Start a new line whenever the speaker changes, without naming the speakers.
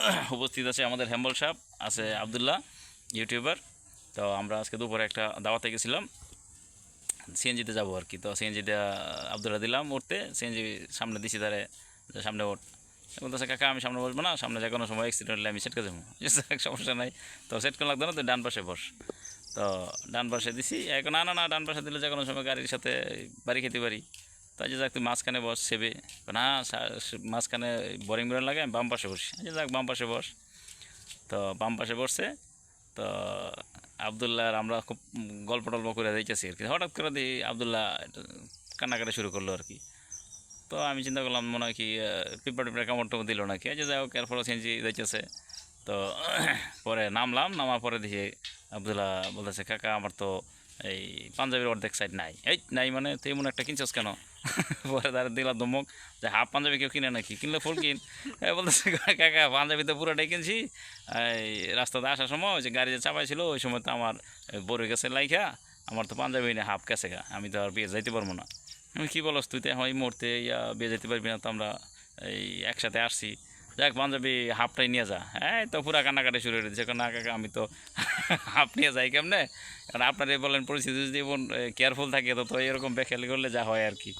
উপস্থিত আছে আমাদের হেম্বল সাহেব, আছে আবদুল্লাহ, ইউটিউবার। তো আমরা আজকে দুপুরে একটা দাওয়াতে গেছিলাম। সিএনজিতে যাব আর কি। তো সিএনজিতে আবদুল্লাহ দিলাম উঠতে। সিএনজি সামনে দিছি তারে সামনে ওঠ। বলতেছে, কাকা, আমি সামনে বসবো না, সামনে যে কোনো সময় অ্যাক্সিডেন্ট হলে আমি সেট করে যাব সমস্যা নাই। তো সেট করে লাগতো না তো ডান পাশে বস। তো ডান পাশে দিছি। এখন না না না, ডান পাশে দিলে যে কোনো সময় গাড়ির সাথে বাড়ি খেতে পারি। তাই যে যাক, তুই মাঝখানে বস, সেবে। না মাঝখানে বোরিং বেরোন লাগে, আমি বাম পাশে বসি যে যাক, বাম পাশে বস। তো বাম পাশে বসছে। তো আবদুল্লাহ আর আমরা খুব গল্প টল্প করে দিতেছি আর কি। হঠাৎ করে দিই আবদুল্লাহ কান্নাকাটি শুরু করল আর কি। তো আমি চিন্তা করলাম, মনে হয় কি পিঁপড়া টিপড়া কামড় টামড় দিল নাকি? যে যাই হোক এরপরে সেঞ্চি দিতেছে তো পরে নামলাম, নামার পরে দেখি আবদুল্লাহ বলতেছে, কাকা, আমার তো এই পাঞ্জাবির অর্ধেক সাইড নাই। এই, নাই মানে তুই এমন একটা কিনছস কেন? পরে তার দিলা ধমক যে, হাফ পাঞ্জাবি কেউ কিনে নাকি? কিনলে ফুল কিন বলতেছে, কাকা, পাঞ্জাবি তো পুরোটাই কিনছি। এই রাস্তাতে আসার সময় ওই যে গাড়ি যে চাপাইছিল, ওই সময় তো আমার বড় গেছে লাইখা, আমার তো পাঞ্জাবি নেই হাফ গেছে গা আমি তো আর বিয়ে যাইতে পারব না। আমি কী বলস তুই তো এখন এই মুহূর্তে ইয়া বিয়ে যেতে পারবি না, তো আমরা এই একসাথে আসছি। যাক, পাঞ্জাবি হাফটাই নিয়ে যা। হ্যাঁ তো পুরা কান্নাকাটি শুরু করে দিচ্ছে না, কাকা, আমি তো হাফ নিয়ে যাই কেমনে? কারণ আপনার এই বলেন, পরিস্থিতি যদি কেয়ারফুল থাকে তো তো এরকম বেখেয়ালি করলে যা হয় আর কি।